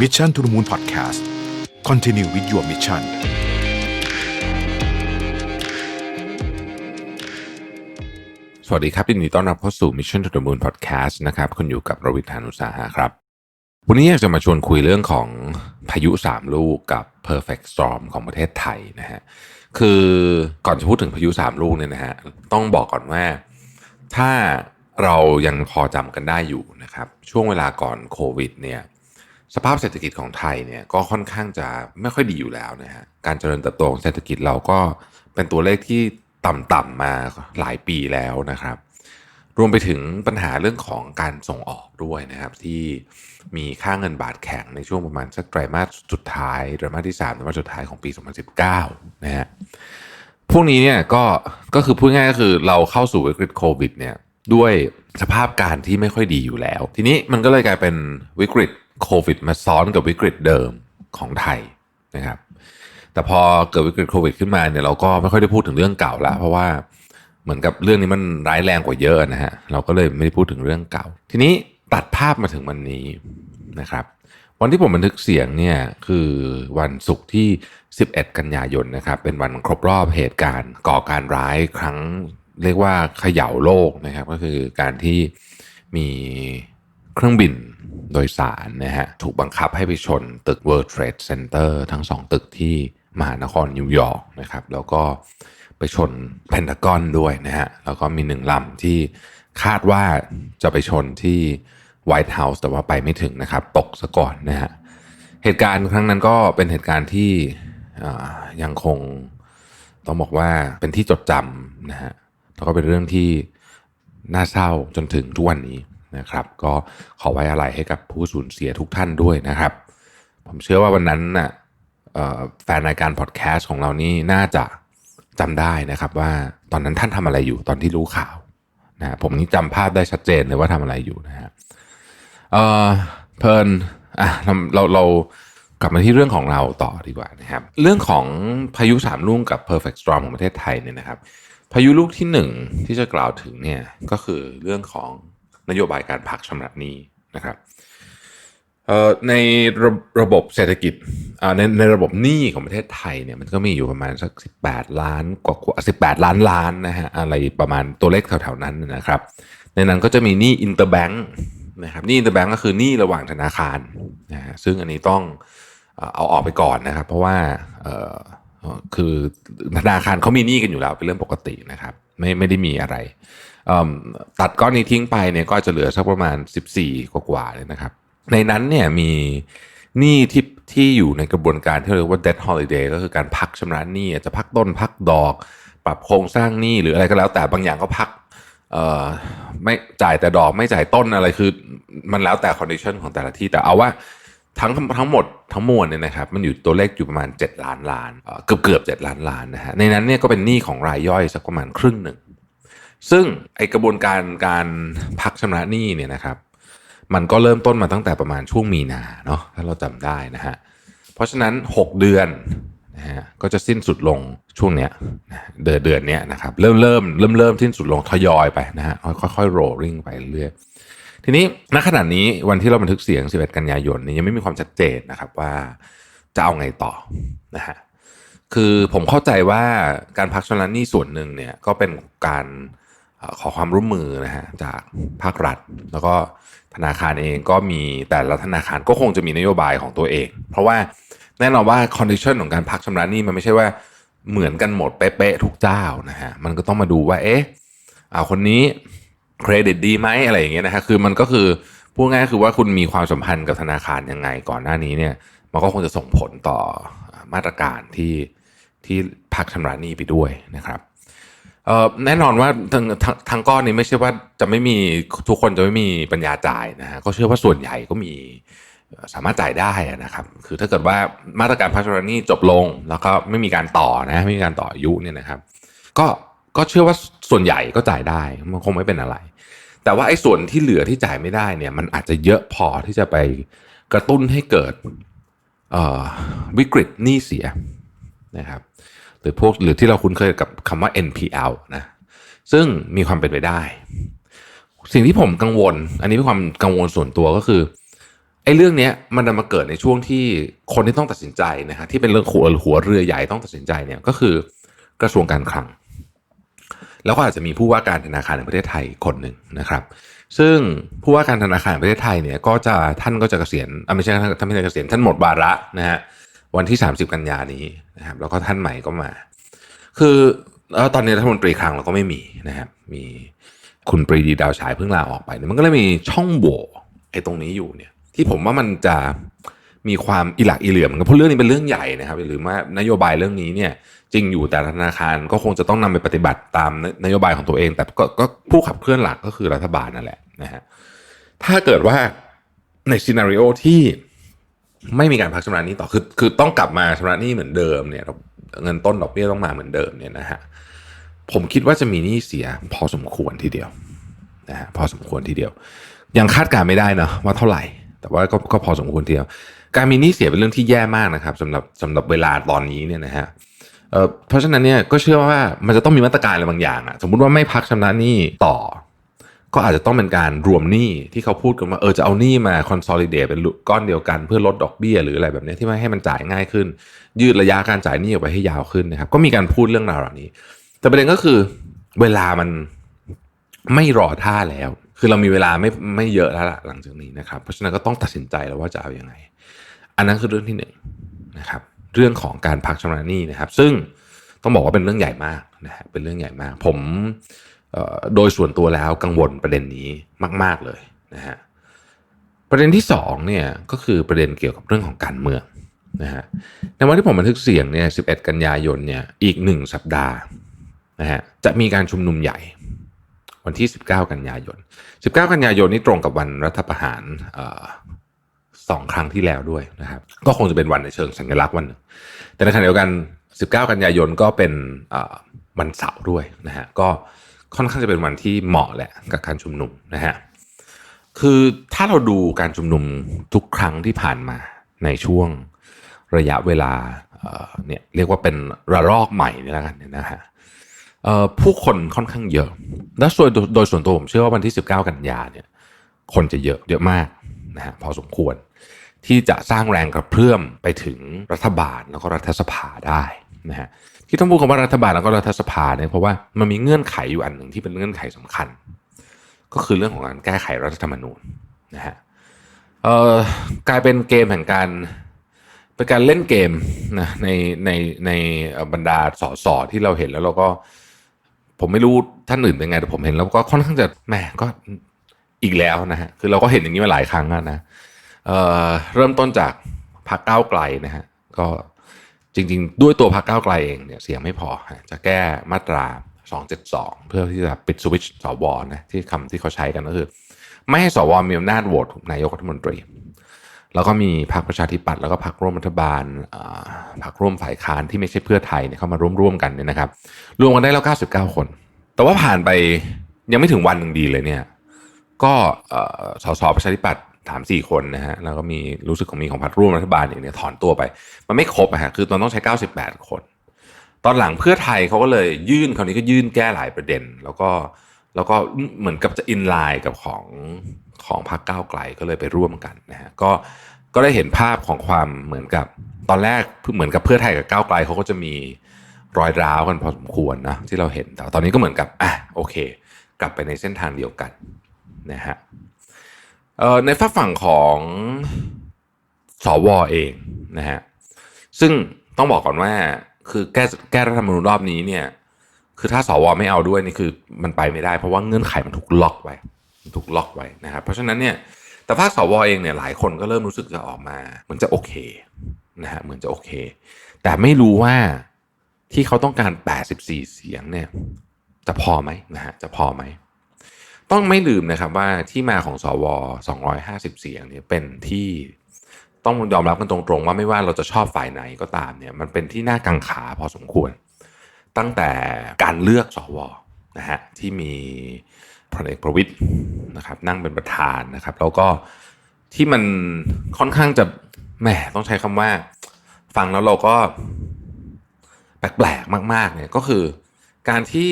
Mission to the Moon Podcast Continue with your mission สวัสดีครับยินดีต้อนรับเข้าสู่ Mission to the Moon Podcast นะครับคุณอยู่กับรวิทานุสาหะครับ วันนี้อยากจะมาชวนคุยเรื่องของพายุสามลูกกับ Perfect Storm ของประเทศไทยนะฮะ คือก่อนจะพูดถึงพายุสามลูกเนี่ยนะฮะ ต้องบอกก่อนว่าถ้าเรายังพอจำกันได้อยู่นะครับ ช่วงเวลาก่อนโควิดเนี่ย สภาพเศรษฐกิจของไทยเนี่ยก็ค่อนข้างจะไม่ค่อยดีอยู่แล้วนะฮะการเจริญเติบโตของเศรษฐกิจเราก็เป็นตัวเลขที่ต่ำๆมาหลายปีแล้วนะครับ รวมไปถึงปัญหาเรื่องของการส่งออกด้วยนะครับ ที่มีค่าเงินบาทแข็งในช่วงประมาณสักไตรมาสสุดท้ายไตรมาสที่3ไตรมาสสุดท้ายของปี 2019 นะฮะพวกนี้เนี่ยก็ก็คือพูดง่ายก็คือเราเข้าสู่วิกฤตโควิดเนี่ยด้วยสภาพการที่ไม่ค่อยดีอยู่แล้ว ทีนี้มันก็เลยกลายเป็นวิกฤต โควิดมาซ้อนกับวิกฤตเดิมของไทยนะครับ แต่พอเกิดวิกฤตโควิดขึ้นมาเนี่ยเราก็ไม่ค่อยได้พูดถึงเรื่องเก่าแล้วเพราะว่าเหมือนกับเรื่องนี้มันร้ายแรงกว่าเยอะนะฮะเราก็เลยไม่ได้พูดถึงเรื่องเก่า ทีนี้ตัดภาพมาถึงวันนี้นะครับ วันที่ผมบันทึกเสียงเนี่ยคือวันศุกร์ที่ 11 กันยายนนะครับ เป็นวันครบรอบเหตุการณ์ก่อการร้ายครั้งเรียกว่าเขย่าโลกนะครับ ก็คือการที่มี เครื่องบินโดยสารนะฮะถูกบังคับให้ไปชนตึก World Trade Center ทั้งสองตึกที่มหานครนิวยอร์กนะครับแล้วก็ไปชนเพนทากอนด้วยนะฮะแล้วก็มีหนึ่งลำที่คาดว่าจะไปชนที่ White House แต่ว่าไปไม่ถึงนะครับ ตกซะก่อนนะฮะเหตุการณ์ครั้งนั้นก็เป็นเหตุการณ์ที่ยังคงต้องบอกว่าเป็นที่จดจำนะฮะแล้วก็เป็นเรื่องที่น่าเศร้าจนถึงทุกวันนี้ นะครับ ก็ขอไว้อะไรให้กับผู้สูญเสียทุกท่านด้วยนะครับ ผมเชื่อว่าวันนั้นน่ะเอ่อแฟนรายการพอดแคสต์ของเรานี่น่าจะจำได้นะครับ ว่าตอนนั้นท่านทำอะไรอยู่ตอนที่รู้ข่าวนะฮะผมนี่จำภาพได้ชัดเจนเลยว่าทำอะไรอยู่นะฮะเออเพลินอะเราเราเรากลับมาที่เรื่องของเราต่อดีกว่านะครับ เรื่องของพายุสามลูกกับ perfect storm ของประเทศไทยเนี่ยนะครับ พายุลูกที่หนึ่งที่จะกล่าวถึงเนี่ยก็คือเรื่องของ นโยบายการพักชำระหนี้นะครับในระระบบเศรษฐกิจในในระบบหนี้ของประเทศไทยเนี่ยมันก็มีอยู่ประมาณสัก 18 ล้านกว่าสิบแปดล้านล้านนะฮะอะไรประมาณตัวเลขแถวๆนั้นนะครับ ในนั้นก็จะมีหนี้อินเตอร์แบงค์นะครับหนี้อินเตอร์แบงค์ก็คือหนี้ระหว่างธนาคารนะฮะซึ่งอันนี้ต้องเอาออกไปก่อนนะครับ เพราะว่าคือธนาคารเขามีหนี้กันอยู่แล้วเป็นเรื่องปกตินะครับ ไม่ไม่ได้มีอะไร ตัดก้อนนี้ทิ้งไปเนี่ยก็จะเหลือสักประมาณ 14 กว่าๆเลยนะครับ ในนั้นเนี่ยมีหนี้ที่ที่อยู่ในกระบวนการที่เรียกว่า debt holiday ก็คือการพักชำระหนี้อาจจะพักต้นพักดอก ปรับโครงสร้างหนี้หรืออะไรก็แล้วแต่บางอย่างก็พักไม่จ่ายแต่ดอกไม่จ่ายต้นอะไรคือ มันแล้วแต่คอนดิชันของแต่ละที่แต่เอาว่าทั้งทั้งหมดทั้งมวลเนี่ยนะครับมันอยู่ตัวเลขอยู่ประมาณ 7 ล้านล้านเอ่อเกือบเกือบเจ็ดล้านล้านนะฮะในนั้นเนี่ยก็เป็นหนี้ของรายย่อยสักประมาณครึ่งหนึ่ง ซึ่งไอกระบวนการการพักชำระหนี้เนี่ยนะครับ มันก็เริ่มต้นมาตั้งแต่ประมาณช่วงมีนาเนาะถ้าเราจำได้นะฮะเพราะฉะนั้น 6 เดือนนะฮะก็จะสิ้นสุดลงช่วงเนี้ยเดือนเดือนเนี้ยนะครับเริ่มเริ่มเริ่มเริ่มสิ้นสุดลงทยอยไปนะฮะค่อยค่อยๆโรลลิ่งไปเรื่อยทีนี้ณขณะนี้วันที่เราบันทึกเสียง 11 กันยายนนี้ยังไม่มีความชัดเจนนะครับว่าจะเอาไงต่อนะฮะคือผมเข้าใจว่าการพักชำระหนี้ส่วนหนึ่งเนี่ยก็เป็นการ ขอความร่วมมือนะฮะจากภาครัฐ แล้วก็ธนาคารเองก็มีแต่ละธนาคารก็คงจะมีนโยบายของตัวเอง เพราะว่าแน่นอนว่าคอนดิชันของการพักชำระหนี้มันไม่ใช่ว่าเหมือนกันหมดเป๊ะๆทุกเจ้านะฮะมันก็ต้องมาดูว่าเอ๊ะเอาคนนี้เครดิตดีไหมอะไรอย่างเงี้ยนะฮะคือมันก็คือพูดง่ายคือว่าคุณมีความสัมพันธ์กับธนาคารยังไงก่อนหน้านี้เนี่ย มันก็คงจะส่งผลต่อมาตรการที่ที่พักชำระหนี้ไปด้วยนะครับ เออแน่นอนว่าทางทางทางก้อนนี้ไม่ใช่ว่าจะไม่มีทุกคนจะไม่มีปัญญาจ่ายนะฮะก็เชื่อว่าส่วนใหญ่ก็มีสามารถจ่ายได้นะครับ คือถ้าเกิดว่ามาตรการพัชรนี้จบลง แล้วก็ไม่มีการต่อนะไม่มีการต่ออายุเนี่ยนะครับ ก็ก็เชื่อว่าส่วนใหญ่ก็จ่ายได้มันคงไม่เป็นอะไร แต่ว่าไอ้ส่วนที่เหลือที่จ่ายไม่ได้เนี่ย มันอาจจะเยอะพอที่จะไปกระตุ้นให้เกิดวิกฤตหนี้เสียนะครับ หรือพวกหรือที่เราคุ้นเคยกับคำว่า NPL นะซึ่งมีความเป็นไปได้ สิ่งที่ผมกังวล อันนี้เป็นความกังวลส่วนตัวก็คือไอ้เรื่องนี้มันจะมาเกิดในช่วงที่คนที่ต้องตัดสินใจนะฮะที่เป็นเรื่องหัวหัวเรือใหญ่ต้องตัดสินใจเนี่ยก็คือกระทรวงการคลัง แล้วก็อาจจะมีผู้ว่าการธนาคารแห่งประเทศไทยคนหนึ่งนะครับ ซึ่งผู้ว่าการธนาคารแห่งประเทศไทยเนี่ยก็จะท่านก็จะเกษียณไม่ใช่ท่านท่านไม่ใช่เกษียณท่านหมดวาระนะฮะ วันที่ 30 กันยานี้นะครับ แล้วก็ท่านใหม่ก็มา คือแล้วตอนนี้รัฐมนตรีคลังเราก็ไม่มีนะครับ มีคุณปรีดีดาวฉายเพิ่งลาออกไปเนี่ยมันก็เลยมีช่องโหว่ไอ้ตรงนี้อยู่เนี่ย ที่ผมว่ามันจะมีความอิหลักอิเหลื่อมเหมือนกันเพราะเรื่องนี้เป็นเรื่องใหญ่นะครับหรือว่านโยบายเรื่องนี้เนี่ย จริงอยู่แต่ธนาคารก็คงจะต้องนำไปปฏิบัติตามนโยบายของตัวเอง แต่ก็ก็ผู้ขับเคลื่อนหลักก็คือรัฐบาลนั่นแหละนะฮะถ้าเกิดว่าในซีนารีโอที่ ไม่มีการพักชำระหนี้ต่อคือคือต้องกลับมาชำระหนี้เหมือนเดิมเนี่ยเงินต้นดอกเบี้ยต้องมาเหมือนเดิมเนี่ยนะฮะผมคิดว่าจะมีหนี้เสียพอสมควรทีเดียวนะฮะพอสมควรทีเดียว ยังคาดการไม่ได้นะว่าเท่าไหร่ แต่ว่าก็ก็พอสมควรทีเดียว การมีหนี้เสียเป็นเรื่องที่แย่มากนะครับสำหรับสำหรับเวลาตอนนี้เนี่ยนะฮะเอ่อเพราะฉะนั้นเนี่ยก็เชื่อว่ามันจะต้องมีมาตรการอะไรบางอย่างอะสมมุติว่าไม่พักชำระหนี้ต่อ ก็อาจจะต้องเป็นการรวมหนี้ที่เขาพูดกันว่าเออจะเอาหนี้มาคอนโซลิเดตเป็นก้อนเดียวกันเพื่อลดดอกเบี้ยหรืออะไรแบบนี้ที่ไม่ให้มันจ่ายง่ายขึ้น ยืดระยะการจ่ายหนี้ออกไปให้ยาวขึ้นนะครับ ก็มีการพูดเรื่องราวเหล่านี้ แต่ประเด็นก็คือเวลามันไม่รอท่าแล้ว คือเรามีเวลาไม่ไม่เยอะแล้วล่ะหลังจากนี้นะครับ เพราะฉะนั้นก็ต้องตัดสินใจแล้วว่าจะเอาอยัางไง อันนั้นคือเรื่องที่หนึ่งนะครับ เรื่องของการพักชำระหนี้นะครับ ซึ่งต้องบอกว่าเป็นเรื่องใหญ่มากนะฮะเป็นเรื่องใหญ่มาก ผม โดยส่วนตัวแล้วกังวลประเด็นนี้มาก ๆเลยนะฮะประเด็นที่สองเนี่ยก็คือประเด็นเกี่ยวกับเรื่องของการเมืองนะฮะในวันที่ผมบันทึกเสียงเนี่ย11 กันยายนเนี่ยอีกหนึ่งสัปดาห์นะฮะจะมีการชุมนุมใหญ่วันที่ 19 กันยายน 19 กันยายนนี่ตรงกับวันรัฐประหารสองครั้งที่แล้วด้วยนะครับ ก็คงจะเป็นวันในเชิงสัญลักษณ์วันหนึ่งแต่ในขณะเดียวกัน 19 กันยายนก็เป็นวันเสาร์ด้วยนะฮะก็ ค่อนข้างจะเป็นวันที่เหมาะแหละกับการชุมนุมนะฮะคือถ้าเราดูการชุมนุมทุกครั้งที่ผ่านมาในช่วงระยะเวลาเนี่ยเรียกว่าเป็นระลอกใหม่นี่แล้วกันนะฮะผู้คนค่อนข้างเยอะ และโดยโดยส่วนตัวผมเชื่อว่าวันที่ 19 กันยาเนี่ยคนจะเยอะเยอะมากนะฮะพอสมควรที่จะสร้างแรงกระเพื่อมไปถึงรัฐบาลแล้วก็รัฐสภาได้นะฮะ ที่ต้องพูดคำว่ารัฐบาลแล้วก็รัฐสภาเนี่ยเพราะว่ามันมีเงื่อนไขอยู่อันหนึ่งที่เป็นเงื่อนไขสำคัญ ก็คือเรื่องของการแก้ไขรัฐธรรมนูญนะฮะกลายเป็นเกมแห่งการเป็นการเล่นเกมนะในในในบรรดาสสที่เราเห็นแล้วเราก็ ผมไม่รู้ท่านอื่นเป็นไงแต่ผมเห็นแล้วก็ค่อนข้างจะแหมก็อีกแล้วนะฮะคือเราก็เห็นอย่างนี้มาหลายครั้งแล้วนะเเริ่มต้นจากพรรคก้าวไกลนะฮะก็ จริงๆ ด้วยตัวพรรคก้าวไกลเองเนี่ยเสียงไม่พอ จะแก้มาตรา 272 เพื่อที่จะปิดสวิตช์สวนะที่คำที่เขาใช้กันก็คือ ไม่ให้สวมีอำนาจโหวตนายกรัฐมนตรี แล้วก็มีพรรคประชาธิปัตย์แล้วก็พรรคร่วมรัฐบาลพรรคร่วมฝ่ายค้านที่ไม่ใช่เพื่อไทยเนี่ยเข้ามาร่วมๆกันเนี่ยนะครับ รวมกันได้แล้ว 99 คน แต่ว่าผ่านไปยังไม่ถึงวันหนึ่งดีเลยเนี่ยก็สสประชาธิปัตย์ ถามสี่คนนะฮะแล้วก็มีรู้สึกของมีของพรรคร่วมรัฐบาลอย่างเนี้ยถอนตัวไป มันไม่ครบอะฮะคือตอนต้องใช้ 98 คน ตอนหลังเพื่อไทยเขาก็เลยยื่นคราวนี้ก็ยื่นแก้หลายประเด็น แล้วก็แล้วก็เหมือนกับจะอินไลน์กับของของพรรคก้าวไกลก็เลยไปร่วมกันนะฮะก็ก็ได้เห็นภาพของความเหมือนกับ ตอนแรกเหมือนกับเพื่อไทยกับก้าวไกลเขาก็จะมีรอยร้าวกันพอสมควรนะที่เราเห็นแต่ตอนนี้ก็เหมือนกับอะโอเค กลับไปในเส้นทางเดียวกันนะฮะ ในฝั่งฝั่งของสวอเองนะฮะซึ่งต้องบอกก่อนว่าคือแก้แก้รัฐธรรมนูญรอบนี้เนี่ยคือถ้าสวไม่เอาด้วยนี่คือมันไปไม่ได้ เพราะว่าเงื่อนไขมันถูกล็อกไว้ถูกล็อกไว้นะครับเพราะฉะนั้นเนี่ยแต่ภาคสวเองเนี่ยหลายคนก็เริ่มรู้สึกจะออกมาเหมือนจะโอเคนะฮะเหมือนจะโอเค แต่ไม่รู้ว่าที่เขาต้องการ 84 เสียงเนี่ยจะพอไหมนะฮะจะพอไหม ต้องไม่ลืมนะครับว่าที่มาของสว250 เสียงเนี่ยเป็นที่ต้องยอมรับกันตรงๆว่าไม่ว่าเราจะชอบฝ่ายไหนก็ตามเนี่ยมันเป็นที่น่ากังขาพอสมควร ตั้งแต่การเลือกสวนะฮะที่มีพลเอกประวิตยนะครับนั่งเป็นประธานนะครับ แล้วก็ที่มันค่อนข้างจะแหมต้องใช้คำว่า ฟังแล้วเราก็แปลกๆมาก ๆเนี่ยก็คือ การที่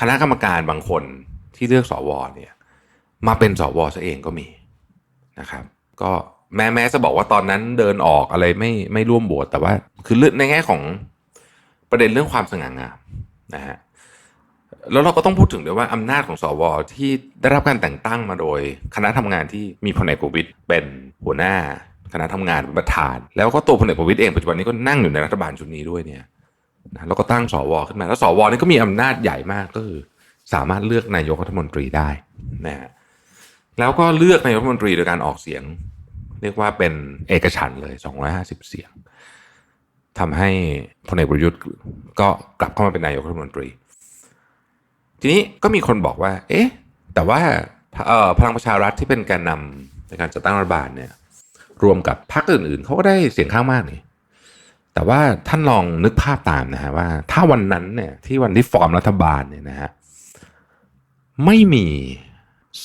คณะกรรมการบางคน ที่เลือกสวเนี่ยมาเป็นสวซะเองก็มีนะครับ ก็แม้แม้จะบอกว่าตอนนั้นเดินออกอะไรไม่ไม่ร่วมโหวตแต่ว่าคือเรื่อในแง่ของประเด็นเรื่องความสง่างามนะฮะแล้วเราก็ต้องพูดถึงด้วยว่าอำนาจของสวที่ได้รับการแต่งตั้งมาโดย คณะทำงานที่มีพลเอกประวิตยเป็นหัวหน้า คณะทำงานประธาน แล้วก็ตัวพลเอกประวิตยเองปัจจุบันนี้ก็นั่งอยู่ในรัฐบาลชุดนี้ด้วยเนี่ยนะแล้วก็ตั้งสวขึ้นมาแล้วสวนี่ก็มีอำนาจใหญ่มากก็คือ สามารถเลือกนายกรัฐมนตรีได้นะฮะแล้วก็เลือกนายกรัฐมนตรีโดยการออกเสียง เรียกว่าเป็นเอกฉันเลย 250 เสียงทำให้พลเอกประยุทธ์ก็กลับเข้ามาเป็นนายกรัฐมนตรี ทีนี้ก็มีคนบอกว่า เอ๊ะ แต่ว่าเอ่อพลังประชารัฐที่เป็นแกนนำในการจัดตั้งรัฐบาลเนี่ย รวมกับพรรคอื่นๆเขาก็ได้เสียงข้างมากนี่แต่ว่าท่านลองนึกภาพตามนะฮะว่า ถ้าวันนั้นเนี่ยที่วันที่ฟอร์มรัฐบาลเนี่ยนะฮะ ไม่มี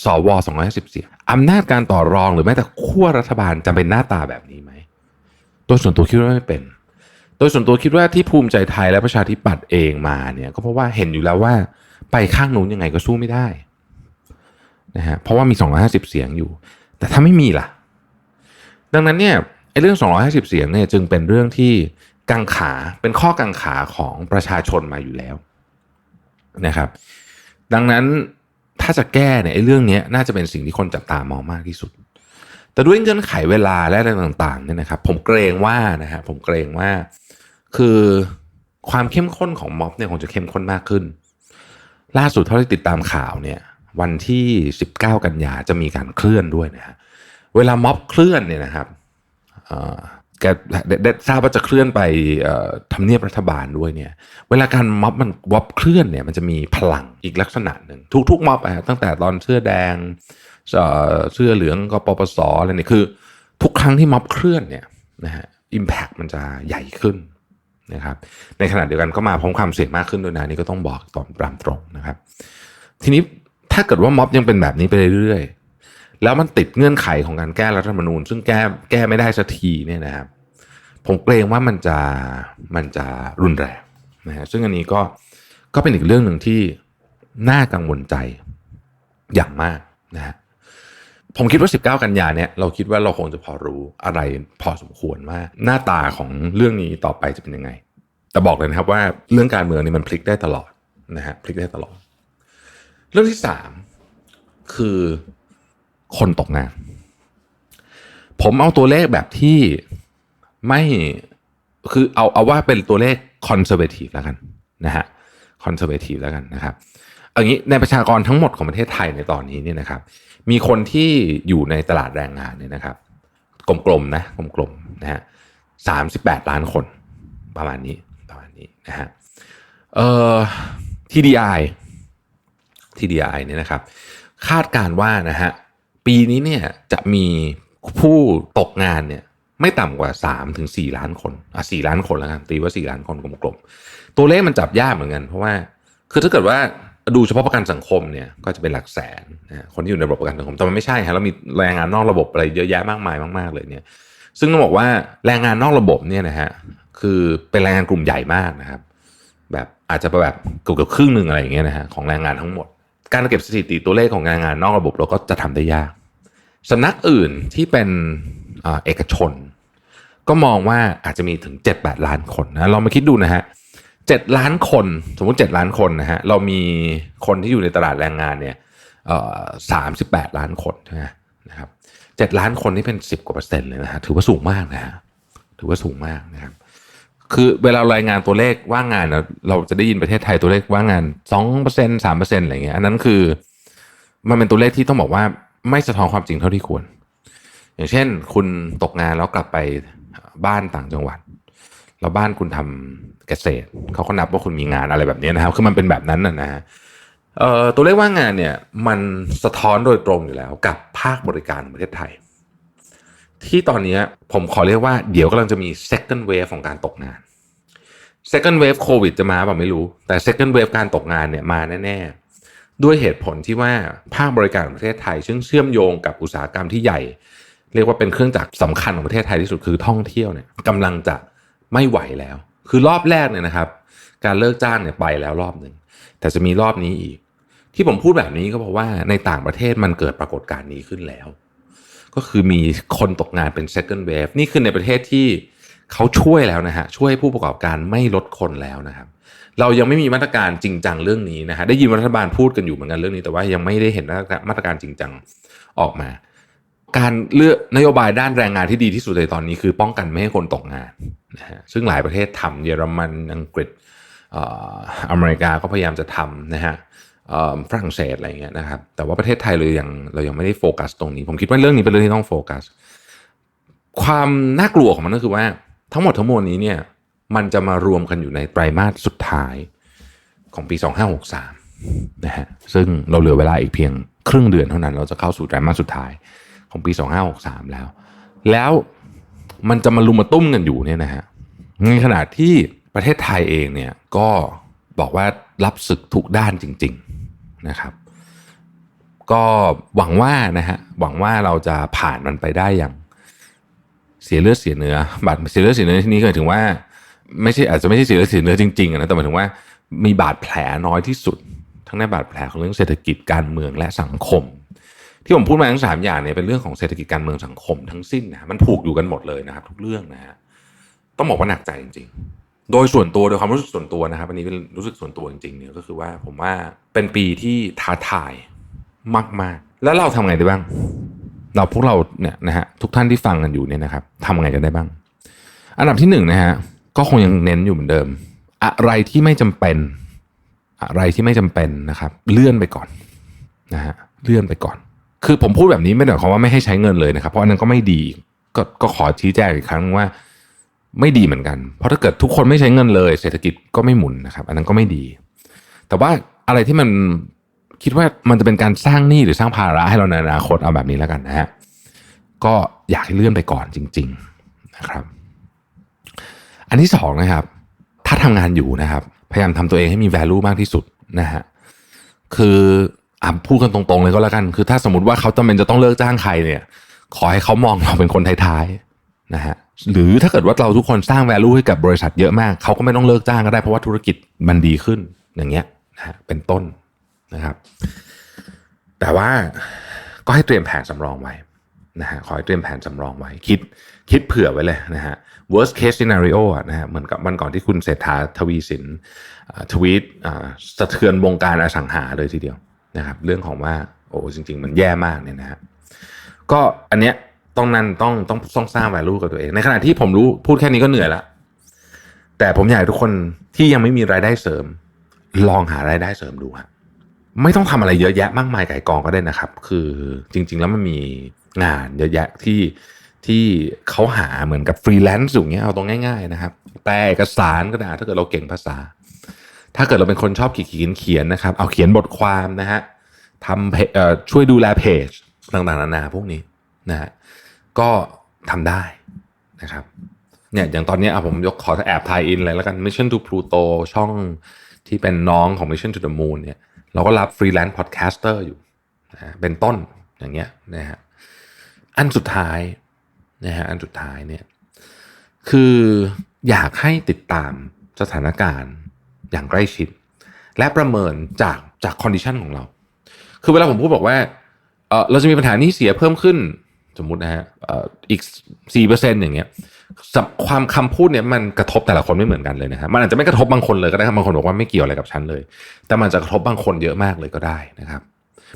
สวอ250เสียงอำนาจการต่อรองหรือแม้แต่ขั้วรัฐบาลจะเป็นหน้าตาแบบนี้ไหม โดยส่วนตัวคิดว่าไม่เป็น โดยส่วนตัวคิดว่าที่ภูมิใจไทยและประชาธิปัตย์เองมาเนี่ยก็เพราะว่าเห็นอยู่แล้วว่าไปข้างนู้นยังไงก็สู้ไม่ได้นะฮะเพราะว่ามี 250 เสียงอยู่ แต่ถ้าไม่มีล่ะ ดังนั้นเนี่ยไอ้เรื่อง 250 เสียงเนี่ยจึงเป็นเรื่องที่กังขาเป็นข้อกังขาของประชาชนมาอยู่แล้วนะครับ ดังนั้น ถ้าจะแก้เนี่ยไอ้เรื่องนี้น่าจะเป็นสิ่งที่คนจับตามองมากที่สุด แต่ด้วยเงื่อนไขเวลาและอะไรต่างๆเนี่ยนะครับ ผมเกรงว่านะฮะผมเกรงว่า คือความเข้มข้นของม็อบเนี่ยคงจะเข้มข้นมากขึ้น ล่าสุดเท่าที่ติดตามข่าวเนี่ย วันที่ 19 กันยาจะมีการเคลื่อนด้วยนะฮะเวลาม็อบเคลื่อนเนี่ยนะครับ แกได้ทราบว่าจะเคลื่อนไปทำเนียบรัฐบาลด้วยเนี่ย เวลาการม็อบมันว็อบเคลื่อนเนี่ย มันจะมีพลังอีกลักษณะหนึ่งทุกๆม็อบอะตั้งแต่ตอนเสื้อแดงเสื้อเหลืองก็ปปสอะไรเนี่ยคือ ทุกครั้งที่ม็อบเคลื่อนเนี่ยนะฮะอิมแพคมันจะใหญ่ขึ้นนะครับ ในขณะเดียวกันก็มาพร้อมความเสี่ยงมากขึ้นด้วยนะนี่ก็ต้องบอกตอนปรามตรงนะครับ ทีนี้ถ้าเกิดว่าม็อบยังเป็นแบบนี้ไปเรื่อยๆ แล้วมันติดเงื่อนไขของการแก้รัฐธรรมนูญ ซึ่งแก้แก้ไม่ได้สักทีเนี่ยนะครับ ผมเกรงว่ามันจะมันจะรุนแรงนะฮะซึ่งอันนี้ก็ก็เป็นอีกเรื่องหนึ่งที่น่ากังวลใจอย่างมากนะฮะผมคิดว่า 19 กันยาเนี่ยเราคิดว่าเราคงจะพอรู้อะไรพอสมควรว่าหน้าตาของเรื่องนี้ต่อไปจะเป็นยังไง แต่บอกเลยนะครับว่าเรื่องการเมืองนี่มันพลิกได้ตลอดนะฮะพลิกได้ตลอด เรื่องที่สามคือ คนตกงาน ผมเอาตัวเลขแบบที่ไม่คือเอาเอาว่าเป็นตัวเลขคอนเซอร์เวทีฟแล้วกันนะฮะคอนเซอร์เวทีฟแล้วกันนะครับอย่างนี้ในประชากรทั้งหมดของประเทศไทยในตอนนี้เนี่ยนะครับ มีคนที่อยู่ในตลาดแรงงานเนี่ยนะครับ กลมๆนะกลมๆนะฮะสามสิบแปดล้านคนประมาณนี้ประมาณนี้นะฮะเอ่อ TDI TDI เนี่ยนะครับ คาดการว่านะฮะ ปีนี้เนี่ยจะมีผู้ตกงานเนี่ยไม่ต่ำกว่า3ถึง4ล้านคนอะ4ล้านคนแล้วกันตีว่า 4 ล้านคนกลมๆ ตัวเลขมันจับยากเหมือนกัน เพราะว่าคือถ้าเกิดว่าดูเฉพาะประกันสังคมเนี่ยก็จะเป็นหลักแสนนะคนที่อยู่ในระบบประกันสังคมแต่มันไม่ใช่ฮะเรามีแรงงานนอกระบบอะไรเยอะแยะมากมายมาก ๆ เลยเนี่ย ซึ่งต้องบอกว่าแรงงานนอกระบบเนี่ยนะฮะคือเป็นแรงงานกลุ่มใหญ่มากนะครับ แบบอาจจะแบบเกือบครึ่งหนึ่งอะไรอย่างเงี้ยนะฮะของแรงงานทั้งหมด การเก็บสถิติตัวเลขของแรงงานนอกระบบเราก็จะทำได้ยาก สำนักอื่นที่เป็นเอกชน ก็มองว่าอาจจะมีถึง 7-8 ล้านคนนะเรามาคิดดูนะฮะเจ็ดล้านคน สมมติ7ล้านคนนะฮะเรามีคนที่อยู่ในตลาดแรงงานเนี่ยสามสิบแปดล้านคนนะครับเจ็ดล้านคนนี่เป็นสิบกว่าเปอร์เซ็นต์เลยนะฮะถือว่าสูงมากนะฮะถือว่าสูงมากนะครับคือเวลารายงานตัวเลขว่างงานเราจะได้ยินประเทศไทยตัวเลขว่างงานสองเปอร์เซ็นสามเปอร์เซ็นต์อะไรเงี้ยอันนั้นคือ มันเป็นตัวเลขที่ต้องบอกว่า ไม่สะท้อนความจริงเท่าที่ควร อย่างเช่น คุณตกงานแล้วกลับไปบ้านต่างจังหวัด แล้วบ้านคุณทำเกษตรเขาก็นับว่าคุณมีงานอะไรแบบนี้นะครับ คือมันเป็นแบบนั้นนะฮะตัวเลขว่างงานเนี่ยมันสะท้อนโดยตรงอยู่แล้วกับภาคบริการประเทศไทย ที่ตอนนี้ผมขอเรียกว่าเดี๋ยวกำลังจะมี second wave ของการตกงาน second wave โควิดจะมาแบบไม่รู้ แต่ second wave การตกงานเนี่ยมาแน่ๆ ด้วยเหตุผลที่ว่าภาคบริการของประเทศไทย ซึ่งเชื่อมโยงกับอุตสาหกรรมที่ใหญ่ เรียกว่าเป็นเครื่องจักรสำคัญของประเทศไทยที่สุดคือท่องเที่ยวเนี่ยกำลังจะไม่ไหวแล้ว คือรอบแรกเนี่ยนะครับ การเลิกจ้างเนี่ยไปแล้วรอบหนึ่งแต่จะมีรอบนี้อีก ที่ผมพูดแบบนี้ก็เพราะว่าในต่างประเทศมันเกิดปรากฏการณ์นี้ขึ้นแล้ว ก็คือมีคนตกงานเป็น second wave นี่คือในประเทศที่เขาช่วยแล้วนะฮะช่วยผู้ประกอบการไม่ลดคนแล้วนะครับ เรายังไม่มีมาตรการจริงจังเรื่องนี้นะฮะได้ยินรัฐบาลพูดกันอยู่เหมือนกันเรื่องนี้แต่ว่ายังไม่ได้เห็นมาตรการจริงจังออกมา การเลือกนโยบายด้านแรงงานที่ดีที่สุดในตอนนี้คือป้องกันไม่ให้คนตกงานนะฮะซึ่งหลายประเทศทำเยอรมันอังกฤษอเมริกาก็พยายามจะทำนะฮะฝรั่งเศสอะไรอย่างเงี้ยนะครับ แต่ว่าประเทศไทยเรายังเรายังไม่ได้โฟกัสตรงนี้ ผมคิดว่าเรื่องนี้เป็นเรื่องที่ต้องโฟกัส ความน่ากลัวของมันก็คือว่าทั้งหมดทั้งมวลนี้เนี่ย มันจะมารวมกันอยู่ในไตรมาสสุดท้ายของปี 2563นะฮะซึ่งเราเหลือเวลาอีกเพียงครึ่งเดือนเท่านั้น เราจะเข้าสู่ไตรมาสสุดท้ายของปี 2563 แล้ว แล้วมันจะมารุมมาตุ้มกันอยู่เนี่ยนะฮะในขณะที่ประเทศไทยเองเนี่ยก็บอกว่ารับศึกทุกด้านจริง ๆนะครับ ก็หวังว่านะฮะหวังว่าเราจะผ่านมันไปได้อย่างเสียเลือดเสียเนื้อบาดเสียเลือดเสียเนื้อที่นี้ก็ถึงว่า ไม่ใช่อาจจะไม่ใช่เสียเลือดเสียเนื้อจริงๆนะแต่หมายถึงว่ามีบาดแผลน้อยที่สุด ทั้งในบาดแผลของเรื่องเศรษฐกิจการเมืองและสังคม ที่ผมพูดมาทั้งสามอย่างเนี่ยเป็นเรื่องของเศรษฐกิจการเมืองสังคมทั้งสิ้นนะมันผูกอยู่กันหมดเลยนะครับ ทุกเรื่องนะฮะต้องบอกว่าหนักใจจริง ๆ โดยส่วนตัวโดยความรู้สึกส่วนตัวนะครับ อันนี้เป็นรู้สึกส่วนตัวจริงๆเนี่ยก็คือว่าผมว่าเป็นปีที่ท้าทายมากๆ แล้วเราทำไงได้บ้าง เราพวกเราเนี่ยนะฮะทุกท่านที่ฟังกันอยู่เนี่ยนะครับทำไงกันได้บ้าง อันดับที่หนึ่งนะฮะ ก็คงยังเน้นอยู่เหมือนเดิม อะไรที่ไม่จำเป็น อะไรที่ไม่จำเป็นนะครับ เลื่อนไปก่อนนะฮะเลื่อนไปก่อน คือผมพูดแบบนี้ไม่ได้หมายความว่าไม่ให้ใช้เงินเลยนะครับ เพราะอันนั้นก็ไม่ดีก็ก็ขอชี้แจงอีกครั้งว่า ไม่ดีเหมือนกัน เพราะถ้าเกิดทุกคนไม่ใช้เงินเลย เศรษฐกิจก็ไม่หมุนนะครับ อันนั้นก็ไม่ดี แต่ว่าอะไรที่มันคิดว่ามันจะเป็นการสร้างหนี้หรือสร้างภาระให้เราในอนาคตเอาแบบนี้แล้วกันนะฮะก็อยากให้เลื่อนไปก่อนจริง ๆ นะครับ อันที่สองนะครับ ถ้าทำงานอยู่นะครับ พยายามทำตัวเองให้มี value มากที่สุดนะฮะคืออะพูดกันตรงๆเลยก็แล้วกัน คือถ้าสมมติว่าเขาจำเป็นจะต้องเลิกจ้างใครเนี่ย ขอให้เขามองเราเป็นคนท้ายๆนะฮะหรือถ้าเกิดว่าเราทุกคนสร้าง value ให้กับบริษัทเยอะมาก เขาก็ไม่ต้องเลิกจ้างก็ได้เพราะว่าธุรกิจมันดีขึ้นอย่างเงี้ยนะฮะเป็นต้นนะครับ แต่ว่าก็ให้เตรียมแผนสำรองไว้นะฮะขอให้เตรียมแผนสำรองไว้ คิดคิดเผื่อไว้เลยนะฮะ worst case scenario อะนะฮะเหมือนกับวันก่อนที่คุณเศรษฐาทวีสินทวีตสะเทือนวงการอสังหาเลยทีเดียวนะครับเรื่องของว่าโอ้จริง ๆ มันแย่มากเนี่ยนะฮะก็อันเนี้ยต้องนั่นต้องต้องต้องสร้าง value กับตัวเอง ในขณะที่ผมรู้พูดแค่นี้ก็เหนื่อยละแต่ผมอยากให้ทุกคนที่ยังไม่มีรายได้เสริม ลองหารายได้เสริมดูฮะไม่ต้องทำอะไรเยอะแยะมากมายไก่กองก็ได้นะครับ คือจริง ๆ แล้วมันมีงานเยอะแยะที่ ที่เขาหาเหมือนกับฟรีแลนซ์อย่างเงี้ยเอาตรงง่ายๆนะครับแปลเอกสารก็ได้ถ้าเกิดเราเก่งภาษา ถ้าเกิดเราเป็นคนชอบเขียนเขียนนะครับ เอาเขียนบทความนะฮะทำเพจเอ่อช่วยดูแลเพจต่างๆนานาพวกนี้นะฮะก็ทำได้นะครับเนี่ยอย่างตอนนี้อะผมยกขอแอบทายอินเลยแล้วกัน Mission to Pluto ช่องที่เป็นน้องของ Mission to the Moon เนี่ยเราก็รับฟรีแลนซ์พอดแคสเตอร์อยู่นะเป็นต้นอย่างเงี้ยนะฮะอันสุดท้าย นะฮะอันสุดท้ายเนี่ยคืออยากให้ติดตามสถานการณ์อย่างใกล้ชิด และประเมินจากจากคอนดิชันของเรา คือเวลาผมพูดบอกว่าเออเราจะมีปัญหานี้เสียเพิ่มขึ้นสมมตินะฮะเอ่ออีกสี่เปอร์เซ็นต์อย่างเงี้ยความคำพูดเนี่ยมันกระทบแต่ละคนไม่เหมือนกันเลยนะฮะมันอาจจะไม่กระทบบางคนเลยก็ได้ครับบางคนบอกว่าไม่เกี่ยวอะไรกับฉันเลย แต่มันจะกระทบบางคนเยอะมากเลยก็ได้นะครับ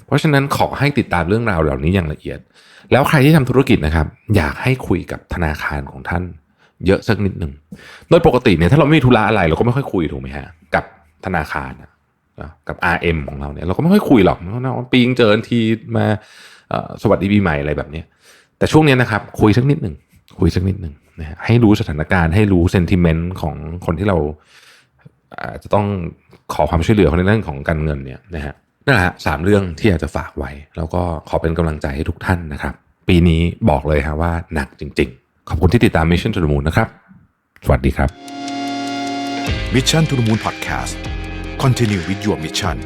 เพราะฉะนั้นขอให้ติดตามเรื่องราวเหล่านี้อย่างละเอียด แล้วใครที่ทำธุรกิจนะครับ อยากให้คุยกับธนาคารของท่าน เยอะสักนิดหนึ่งโดยปกติเนี่ยถ้าเราไม่มีธุระอะไรเราก็ไม่ค่อยคุยถูกไหมฮะกับธนาคารกับ RM ของเราเนี่ยเราก็ไม่ค่อยคุยหรอกเพราะว่าปีงเจอทีมาสวัสดีปีใหม่อะไรแบบเนี้ยแต่ช่วงนี้นะครับ คุยสักนิดหนึ่งคุยสักนิดหนึ่งนะฮะให้รู้สถานการณ์ให้รู้เซนติเมนต์ของคนที่เราจะต้องขอความช่วยเหลือในเรื่องของการเงินเนี่ยนะฮะ นั่นแหละฮะสามเรื่องที่อยากจะฝากไว้ แล้วก็ขอเป็นกำลังใจให้ทุกท่านนะครับ ปีนี้บอกเลยฮะว่าหนักจริง ๆ ขอบคุณที่ติดตาม Mission to the Moon นะครับ สวัสดีครับ Mission to the Moon Podcast Continue with your mission